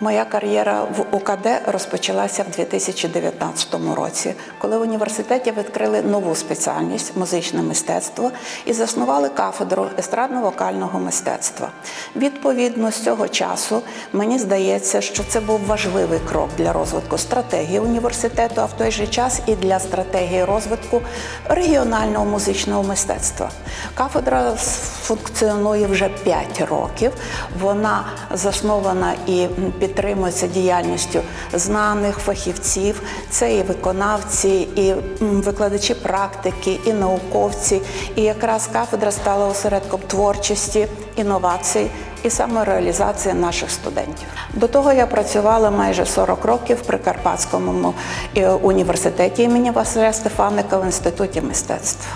Моя кар'єра в УКД розпочалася в 2019 році, коли в університеті відкрили нову спеціальність музичне мистецтво і заснували кафедру естрадно-вокального мистецтва. Відповідно, з цього часу мені здається, що це був важливий крок для розвитку стратегії університету, а в той же час і для стратегії розвитку регіонального музичного мистецтва. Кафедра функціонує вже 5 років. Вона заснована і підтримується діяльністю знаних фахівців. Це і виконавці, і викладачі практики, і науковці. І якраз кафедра стала осередком творчості, інновацій і самореалізації наших студентів. До того я працювала майже 40 років при Карпатському е, університеті імені Василя Стефаника в інституті мистецтв.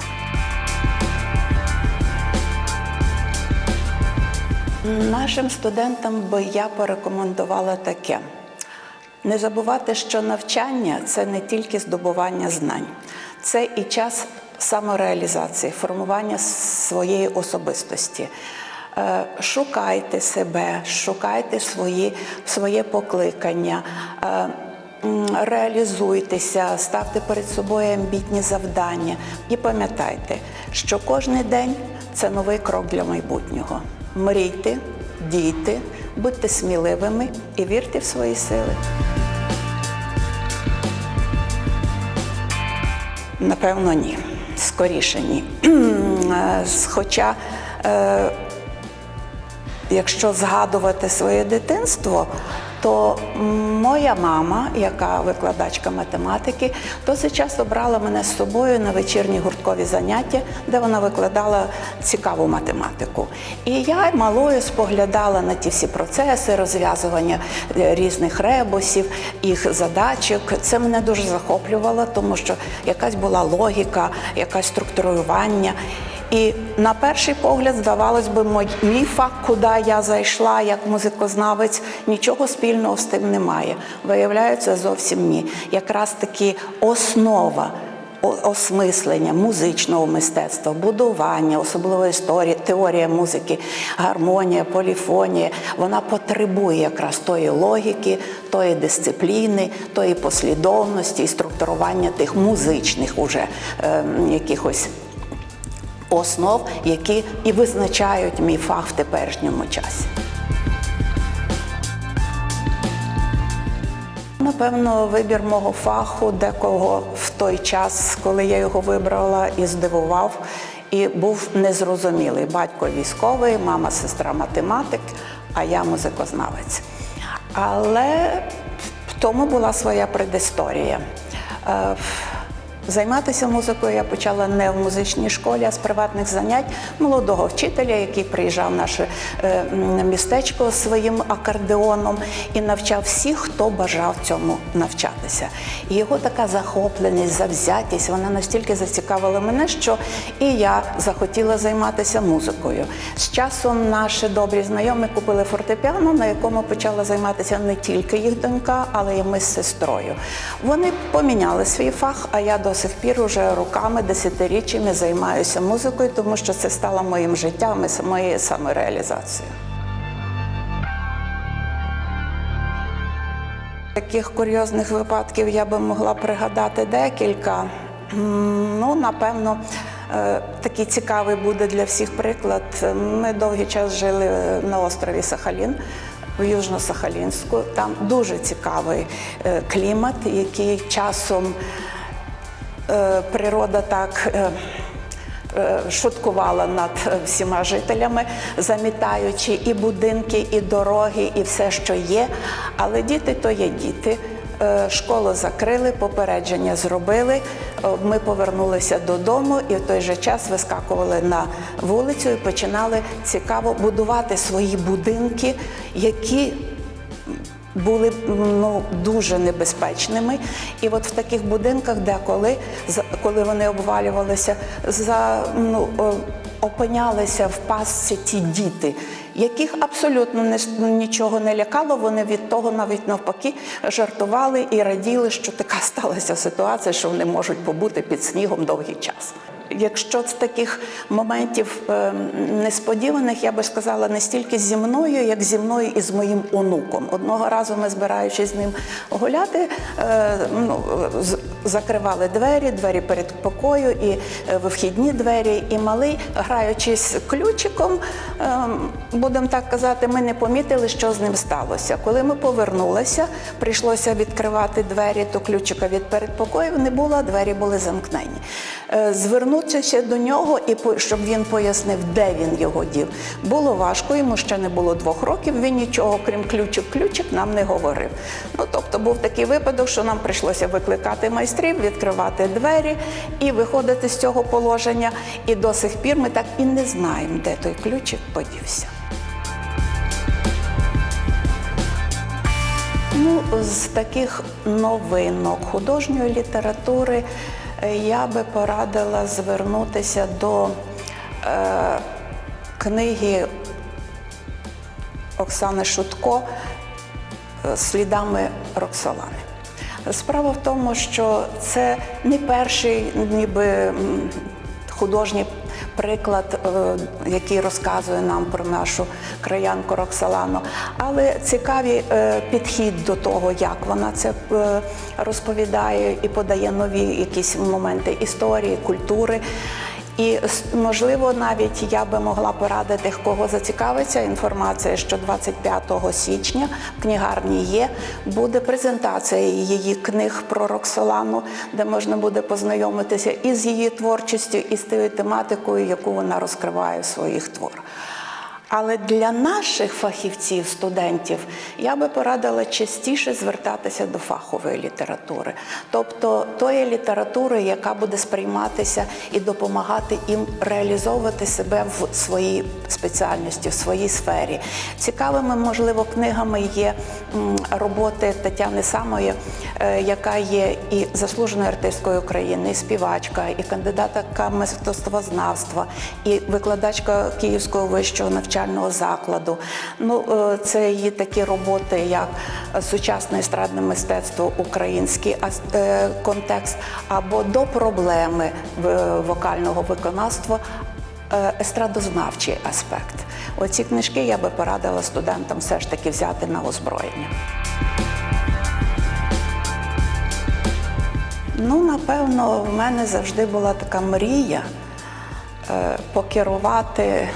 Нашим студентам би я порекомендувала таке: не забувати, що навчання це не тільки здобування знань, це і час самореалізації, формування своєї особистості. Е, Шукайте себе, шукайте свої, своє покликання. е, Реалізуйтеся, ставте перед собою амбітні завдання і пам'ятайте, що кожен день це новий крок для майбутнього. Мрійте, дійте, будьте сміливими і вірте в свої сили. Напевно, ні. Скоріше ні. Хоча, е, якщо згадувати своє дитинство, то моя мама, яка викладачка математики, досить часто брала мене з собою на вечірні гурткові заняття, де вона викладала цікаву математику. І я малою споглядала на ті всі процеси, розв'язування е, різних ребусів, їх задачок. Це мене дуже захоплювало, тому що якась була логіка, якась структурування. І на перший погляд, здавалось би, мій факт, куди я зайшла як музикознавець, нічого спільного з тим немає. Виявляється, зовсім ні. Якраз таки основа осмислення музичного мистецтва, будування, особливо історії, теорія музики, гармонія, поліфонія, вона потребує якраз тої логіки, тої дисципліни, тої послідовності і структурування тих музичних уже ем, якихось основ, які і визначають мій фах в теперішньому часі. Напевно, вибір мого фаху декого в той час, коли я його вибрала і здивував, і був незрозумілий. Батько військовий, мама, сестра математик, а я музикознавець. Але в тому була своя предісторія. Займатися музикою я почала не в музичній школі, а з приватних занять молодого вчителя, який приїжджав в наше е, містечко своїм акордеоном і навчав всіх, хто бажав цьому навчатися. І його така захопленість, завзятість, вона настільки зацікавила мене, що і я захотіла займатися музикою. З часом наші добрі знайомі купили фортепіано, на якому почала займатися не тільки їх донька, але й ми з сестрою. Вони поміняли свій фах, а я до сих пір уже роками, десятиріччями займаюся музикою, тому що це стало моїм життям і моєю самореалізацією. Таких курйозних випадків я би могла пригадати декілька. Ну, напевно, е, такий цікавий буде для всіх приклад. Ми довгий час жили на острові Сахалін. В Южно-Сахалінську там дуже цікавий е, клімат, який часом природа так е, е, шуткувала над е, всіма жителями, замітаючи і будинки, і дороги, і все, що є. Але діти то є діти. Е, Школу закрили, попередження зробили. Е, Ми повернулися додому і в той же час вискакували на вулицю і починали цікаво будувати свої будинки, які були ну, дуже небезпечними. І от в таких будинках, деколи, коли вони обвалювалися, за, ну, опинялися в пастці ті діти, яких абсолютно не, нічого не лякало. Вони від того навіть навпаки жартували і раділи, що така сталася ситуація, що вони можуть побути під снігом довгий час. Якщо з таких моментів е, несподіваних, я би сказала, не стільки зі мною, як зі мною і з моїм онуком. Одного разу ми, збираючись з ним гуляти, е, ну, закривали двері, двері перед покою і е, вихідні двері. І малий, граючись ключиком, е, будемо так казати, ми не помітили, що з ним сталося. Коли ми повернулися, прийшлося відкривати двері, то ключика від передпокоїв не було, двері були замкнені. Е, Звернутися до нього і щоб він пояснив, де він його дів, було важко. Йому ще не було двох років. Він нічого, крім ключик-ключик, нам не говорив. Ну тобто був такий випадок, що нам прийшлося викликати майстрів, відкривати двері і виходити з цього положення. І до сих пір ми так і не знаємо, де той ключик подівся. Ну, з таких новинок художньої літератури я би порадила звернутися до е, книги Оксани Шутко е, Слідами Роксолани. Справа в тому, що це не перший ніби художній приклад, е, який розказує нам про нашу краянку Роксалану, але цікавий е, підхід до того, як вона це е, розповідає і подає нові якісь моменти історії, культури. І можливо, навіть я би могла порадити, кого зацікавиться інформація, що 25 січня в книгарні є буде презентація її книг про Роксолану, де можна буде познайомитися і з її творчістю, і з тією тематикою, яку вона розкриває в своїх творах. Але для наших фахівців, студентів, я би порадила частіше звертатися до фахової літератури, тобто тої літератури, яка буде сприйматися і допомагати їм реалізовувати себе в своїй спеціальності, в своїй сфері. Цікавими, можливо, книгами є роботи Тетяни Самої, е, яка є і заслуженою артисткою України, і співачка, і кандидатка мистецтвознавства, і викладачка Київського вищого навчального закладу. Ну, е, це її такі роботи, як сучасне естрадне мистецтво, український е, контекст, або до проблеми в- вокального виконавства. е, Естрадознавчий аспект. Оці книжки я би порадила студентам все ж таки взяти на озброєння. Ну, напевно, в мене завжди була така мрія е, покерувати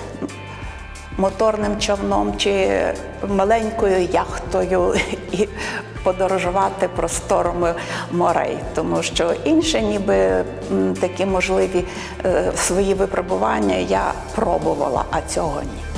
моторним човном чи маленькою яхтою і подорожувати просторами морей, тому що інші, ніби такі можливі е, свої випробування я пробувала, а цього ні.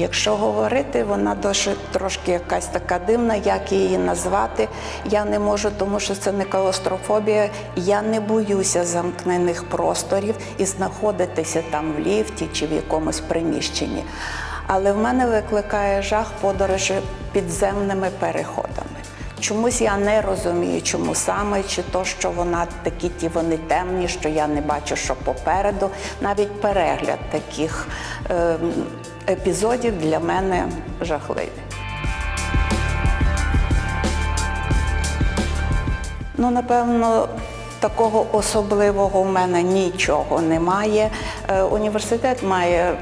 Якщо говорити, вона досить трошки якась така дивна, як її назвати. Я не можу, тому що це не калострофобія. Я не боюся замкнених просторів і знаходитися там в ліфті чи в якомусь приміщенні. Але в мене викликає жах подорожі підземними переходами. Чомусь я не розумію, чому саме, чи то, що вона такі ті вони темні, що я не бачу, що попереду. Навіть перегляд таких е, епізодів для мене жахливий. Ну, напевно, такого особливого в мене нічого немає. Е, Університет має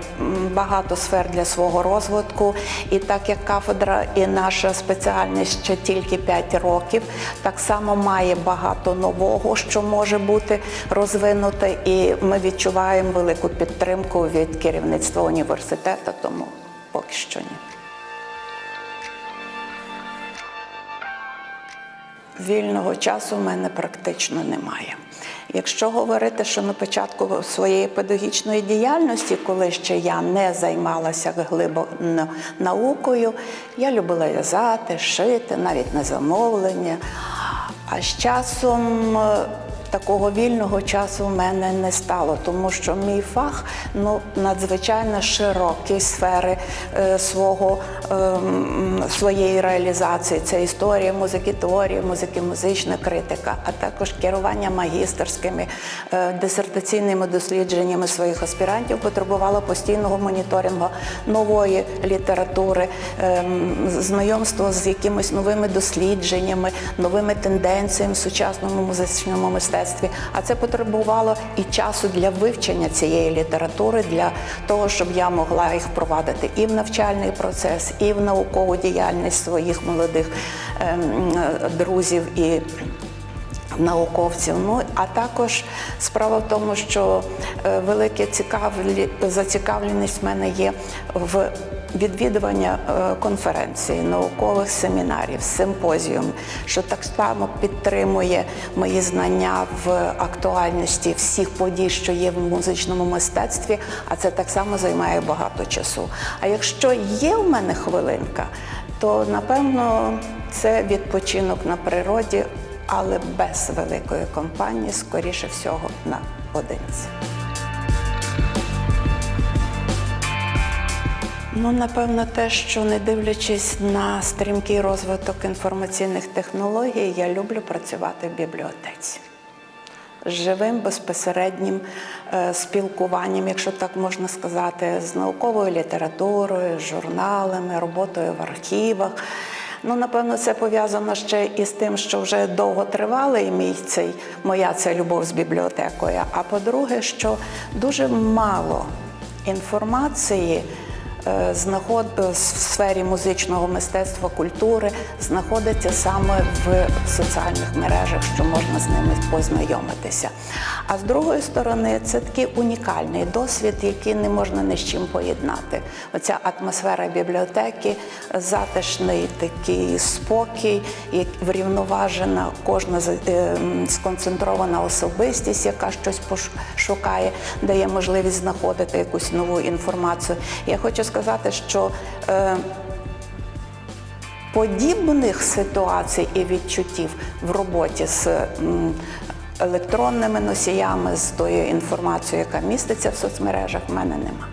багато сфер для свого розвитку, і так як кафедра і наша спеціальність ще тільки 5 років, так само має багато нового, що може бути розвинуте, і ми відчуваємо велику підтримку від керівництва університету, тому поки що ні. Вільного часу в мене практично немає. Якщо говорити, що на початку своєї педагогічної діяльності, коли ще я не займалася глибоко наукою, я любила в'язати, шити, навіть на замовлення. А з часом е, такого вільного часу в мене не стало, тому що мій фах ну надзвичайно широкий сфери е, свого ем, своєї реалізації. Це історія музики, теорія музики, музична критика, а також керування магістерськими е, дисертаційними дослідженнями своїх аспірантів потребувало постійного моніторингу нової літератури, ем, знайомства з якимись новими дослідженнями, новими тенденціями в сучасному музичному мистецтві. А це потребувало і часу для вивчення цієї літератури, для того, щоб я могла їх впровадити і в навчальний процес, і в наукову діяльність своїх молодих ем, е, друзів і науковців. Ну а також справа в тому, що е, велика цікавлі... зацікавленість в мене є в відвідування е, конференцій, наукових семінарів, симпозіум, що так само підтримує мої знання в актуальності всіх подій, що є в музичному мистецтві, а це так само займає багато часу. А якщо є в мене хвилинка, то напевно це відпочинок на природі але без великої компанії, скоріше всього, наодинці. Ну, напевно, те, що не дивлячись на стрімкий розвиток інформаційних технологій, я люблю працювати в бібліотеці. Живим безпосереднім е, спілкуванням, якщо так можна сказати, з науковою літературою, журналами, роботою в архівах. Ну, напевно, це пов'язано ще і з тим, що вже довго тривалий мій цей моя ця любов з бібліотекою. А по-друге, що дуже мало інформації. Е, Знаход в сфері музичного мистецтва, культури знаходиться саме в соціальних мережах, що можна з ними познайомитися. А з другої сторони, це такий унікальний досвід, який не можна ні з чим поєднати. Оця атмосфера бібліотеки, затишний такий спокій, врівноважена кожна е, сконцентрована особистість, яка щось пош- шукає, дає можливість знаходити якусь нову інформацію. Я хочу сказати, що е, подібних ситуацій і відчуттів в роботі з м, електронними носіями, з тою інформацією, яка міститься в соцмережах, в мене нема.